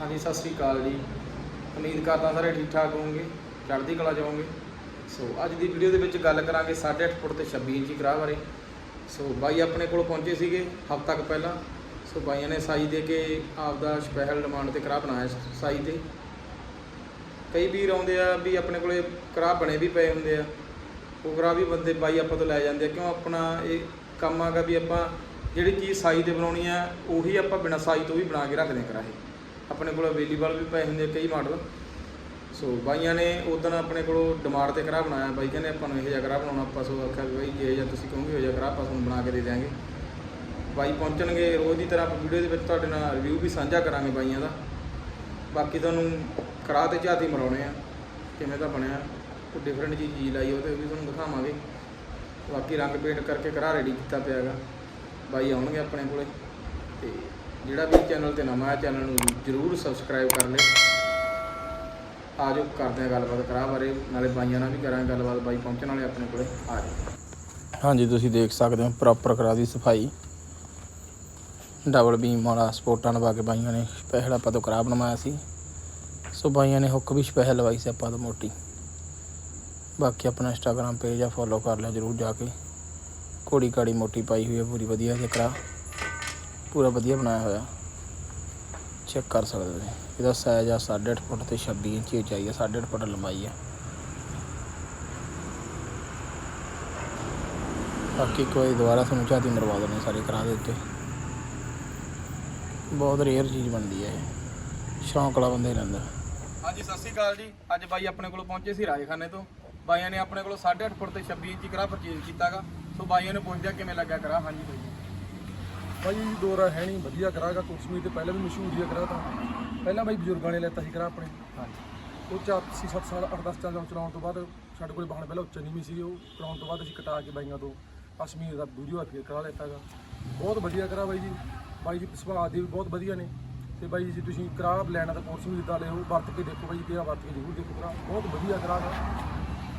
ਹਾਂਜੀ, ਸਤਿ ਸ੍ਰੀ ਅਕਾਲ ਜੀ। ਉਮੀਦ ਕਰਦਾ ਸਾਰੇ ਠੀਕ ਠਾਕ ਹੋਵੋਗੇ, ਚੜ੍ਹਦੀ ਕਲਾ ਜਾਓਗੇ ਸੋ, ਅੱਜ ਦੀ ਵੀਡੀਓ ਦੇ ਵਿੱਚ ਗੱਲ ਕਰਾਂਗੇ 8.5 ਫੁੱਟ ਤੇ 26 ਇੰਚੀ ਕਰਾਹ ਬਾਰੇ। ਸੋ, ਬਾਈ ਆਪਣੇ ਕੋਲ ਪਹੁੰਚੇ ਸੀਗੇ ਹਫ਼ਤਾ ਕੁ ਪਹਿਲਾਂ। ਸੋ, ਬਾਈਆਂ ਨੇ ਸਾਈ ਦੇ ਕੇ ਆਪ ਦਾ ਸਪੈਸ਼ਲ ਡਿਮਾਂਡ ਤੇ ਕਰਾਹ ਬਣਾਇਆ ਸਾਈ ਤੇ। ਕਈ ਵੀਰ ਆਉਂਦੇ ਆ ਵੀ ਆਪਣੇ ਕੋਲੇ ਕਰਾਹ ਬਣੇ ਵੀ ਪਏ ਹੁੰਦੇ ਆ। ਉਹ ਕਰਾਹ ਵੀ ਬੰਦੇ ਬਾਈ ਆਪਾਂ ਤੋਂ ਲੈ ਜਾਂਦੇ ਆ। ਕਿਉਂ ਆਪਣਾ ਇਹ ਕੰਮ ਆਗਾ ਵੀ ਆਪਾਂ ਜਿਹੜੀ ਚੀਜ਼ ਸਾਈ ਤੇ ਬਣਾਉਣੀ ਆ, ਉਹੀ ਆਪਾਂ ਬਿਨਾਂ ਸਾਈ ਤੋਂ ਵੀ ਬਣਾ ਕੇ ਰੱਖਦੇ ਆ ਕਰਾਹੇ। ਆਪਣੇ ਕੋਲ ਅਵੇਲੇਬਲ ਵੀ ਪਏ ਹੁੰਦੇ ਆ ਕਈ ਮਾਡਲ ਸੋ ਬਾਈਆਂ ਨੇ ਉਦੋਂ ਆਪਣੇ ਕੋਲੋਂ ਡਿਮਾਂਡ ਤੇ ਕਰਾਹ ਬਣਾਇਆ। ਬਾਈ ਕਹਿੰਦੇ ਆਪਾਂ ਨੂੰ ਇਹ ਜਿਹਾ ਕਰਾਹ ਬਣਾਉਣਾ। ਆਪਾਂ ਸੋ ਆਖਿਆ ਵੀ ਬਾਈ ਜੇ ਜਿਹਾ ਤੁਸੀਂ ਕਹੋਗੇ, ਉਹ ਜਿਹਾ ਕਰਾ ਆਪਾਂ ਤੁਹਾਨੂੰ ਬਣਾ ਕੇ ਦੇ ਦਿਆਂਗੇ। ਬਾਈ ਪਹੁੰਚਣਗੇ ਰੋਜ਼ ਦੀ ਤਰ੍ਹਾਂ, ਆਪਾਂ ਵੀਡੀਓ ਦੇ ਵਿੱਚ ਤੁਹਾਡੇ ਨਾਲ ਰਿਵਿਊ ਵੀ ਸਾਂਝਾ ਕਰਾਂਗੇ ਬਾਈਆਂ ਦਾ। ਬਾਕੀ ਤੁਹਾਨੂੰ ਕਰਾਹ ਤੇ ਝਾਤੀ ਮਰਾਉਣੇ ਆ। ਕਿਵੇਂ ਦਾ ਬਣਿਆ, ਕੋਈ ਡਿਫਰੈਂਟ ਜੀ ਚੀਜ਼ ਲਾਈ ਉਹ ਤੇ ਵੀ ਤੁਹਾਨੂੰ ਦਿਖਾਵਾਂਗੇ। ਬਾਕੀ ਰੰਗ ਪੇਂਟ ਕਰਕੇ ਕਰਾਹ ਰੈਡੀ ਕੀਤਾ ਪਿਆ ਹੈਗਾ। ਬਾਈ ਆਉਣਗੇ ਆਪਣੇ ਕੋਲੇ। ਜਿਹੜਾ ਵੀ ਚੈਨਲ ਤੇ ਨਵਾਂ ਹੈ, ਚੈਨਲ ਨੂੰ ਜਰੂਰ ਸਬਸਕ੍ਰਾਈਬ ਕਰ ਲਿਓ। ਆਜੋ, ਕਰਦੇ ਆ ਗੱਲਬਾਤ ਕਰਾ ਬਾਰੇ, ਨਾਲੇ ਬਾਈਆਂ ਨਾਲ ਵੀ ਕਰਾਂਗੇ ਗੱਲਬਾਤ, ਬਾਈ ਪਹੁੰਚਣ ਵਾਲੇ ਆਪਣੇ ਕੋਲੇ ਆ ਜਾਓ ਹਾਂਜੀ, ਤੁਸੀਂ ਦੇਖ ਸਕਦੇ ਹੋ ਪ੍ਰੋਪਰ ਕਰਾ ਦੀ ਸਫ਼ਾਈ। ਡਬਲ ਬੀਮ ਵਾਲਾ ਸਪੋਰਟਾਂ ਲਵਾ ਕੇ ਬਾਈਆਂ ਨੇ ਸਪੈਸ਼ਲ ਆਪਾਂ ਤੋਂ ਕਰਾ ਬਣਵਾਇਆ ਸੀ। ਸੋ ਬਾਈਆਂ ਨੇ ਹੁੱਕ ਵੀ ਸਪੈਸ਼ਲ ਲਵਾਈ ਸੀ ਆਪਾਂ ਤੋਂ ਮੋਟੀ। ਬਾਕੀ ਆਪਣਾ ਇੰਸਟਾਗ੍ਰam ਪੇਜ ਆ ਫੋਲੋ ਕਰ ਲਿਆ ਜਰੂਰ ਜਾ ਕੇ। ਘੋੜੀ ਕਾੜੀ ਮੋਟੀ ਪਾਈ ਹੋਈ ਹੈ ਪੂਰੀ ਵਧੀਆ ਜਿਹਾ ਕਰਾ ਪੂਰਾ ਵਧੀਆ ਬਣਾਇਆ ਹੋਇਆ। ਚੈੱਕ ਕਰ ਸਕਦੇ ਹੋ ਇਹਦਾ ਸਾਈਜ਼ ਆ 8.5 ਫੁੱਟ ਤੇ 26 ਇੰਚ ਉਚਾਈ ਆ 8.5 ਫੁੱਟ ਲੰਬਾਈ ਆ। ਬਾਕੀ ਕੋਈ ਦੁਬਾਰਾ ਤੁਹਾਨੂੰ ਝਾਤੀ ਮਰਵਾ ਦੇਣੀ ਸਾਰੇ ਕਰਾ ਦੇ ਉੱਤੇ। ਬਹੁਤ ਰੇਅਰ ਚੀਜ਼ ਬਣਦੀ ਹੈ ਇਹ। ਸ਼ੌਂਕ ਵਾਲਾ ਬੰਦਾ ਹੀ ਲੈਂਦਾ ਹਾਂਜੀ, ਸਤਿ ਸ਼੍ਰੀ ਅਕਾਲ ਜੀ। ਅੱਜ ਬਾਈ ਆਪਣੇ ਕੋਲ ਪਹੁੰਚੇ ਸੀ ਰਾਜਖਾਨੇ ਤੋਂ। ਬਾਈਆਂ ਨੇ ਆਪਣੇ ਕੋਲ 8.5 ਫੁੱਟ ਤੇ 26 ਇੰਚੀ ਕਰਾ ਪਰਚੇਜ਼ ਕੀਤਾਗਾ। ਸੋ ਬਾਈਆਂ ਨੂੰ ਪੁੱਛਿਆ ਕਿਵੇਂ ਲੱਗਿਆ ਕਰਾ ਹਾਂਜੀ ਬਾਈ ਭਾਈ ਜੀ ਦੋਰਾ ਹੈ ਨਹੀਂ ਵਧੀਆ ਕਰਾਗਾ ਕੁਰਸਮੀ ਤੇ ਪਹਿਲਾਂ ਵੀ ਮਸ਼ਹੂਰ ਹੀ ਆ ਕਰਾ ਤਾਂ। ਪਹਿਲਾਂ ਬਾਈ ਬਜ਼ੁਰਗਾਂ ਨੇ ਲੈਤਾ ਸੀ ਕਰਾ ਆਪਣੇ। ਹਾਂਜੀ। ਉਹ ਚਾਰ ਸੀ 7 ਸਾਲ 8-10 ਸਾਲ ਚਲਾਉਣ ਤੋਂ ਬਾਅਦ ਸਾਡੇ ਕੋਲ ਬਾਹਣ ਪਹਿਲਾਂ ਉੱਚਾ ਨੀਵੀਂ ਸੀ ਉਹ ਕਰਾਉਣ ਤੋਂ ਬਾਅਦ ਅਸੀਂ ਕਟਾ ਕੇ ਬਾਈਆਂ ਤੋਂ ਕਸ਼ਮੀਰ ਦਾ ਵੀਡੀਓ ਫੇਰ ਕਰਾ ਲੈਤਾਗਾ। ਬਹੁਤ ਵਧੀਆ ਕਰਾ ਬਾਈ ਜੀ। ਬਾਈ ਜੀ ਸੁਭਾਅ ਦੇ ਵੀ ਬਹੁਤ ਵਧੀਆ ਨੇ। ਤੇ ਬਾਈ ਜੀ ਜੇ ਤੁਸੀਂ ਕਰਾ ਲੈਣਾ ਤਾਂ ਕੁਰਸਮੀ ਜਿੱਦਾਂ ਲਿਓ ਵਰਤ ਕੇ ਦੇਖੋ ਬਾਈ ਤੇ ਆ ਵਰਤ ਕੇ ਜ਼ਰੂਰ ਦੇਖੋ ਕਰਾ। ਬਹੁਤ ਵਧੀਆ ਕਰਾ ਗਾ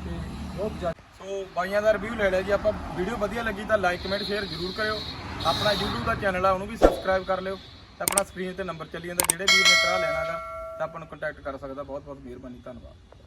ਤੇ ਬਹੁਤ ਜ਼ਿਆਦਾ ਸੋ ਬਾਈਆਂ ਦਾ ਰਿਵਿਊ ਲੈ ਲਿਆ ਜੀ। ਆਪਾਂ ਵੀਡੀਓ ਵਧੀਆ ਲੱਗੀ ਤਾਂ ਲਾਈਕ ਕਮੈਂਟ ਸ਼ੇਅਰ ਜ਼ਰੂਰ ਕਰਿਓ। ਆਪਣਾ YouTube ਦਾ ਚੈਨਲ ਆ, ਉਹਨੂੰ ਵੀ ਸਬਸਕ੍ਰਾਈਬ ਕਰ ਲਿਓ। ਤੇ ਆਪਣਾ ਸਕਰੀਨ ਤੇ ਨੰਬਰ ਚੱਲੀ ਜਾਂਦਾ, ਜਿਹੜੇ ਵੀਰ ਨੇ ਕਰਾ ਲੈਣਾਗਾ, ਤਾਂ ਆਪਾਂ ਨੂੰ ਕੰਟੈਕਟ ਕਰ ਸਕਦਾ। ਬਹੁਤ ਬਹੁਤ ਮਿਹਰਬਾਨੀ, ਧੰਨਵਾਦ।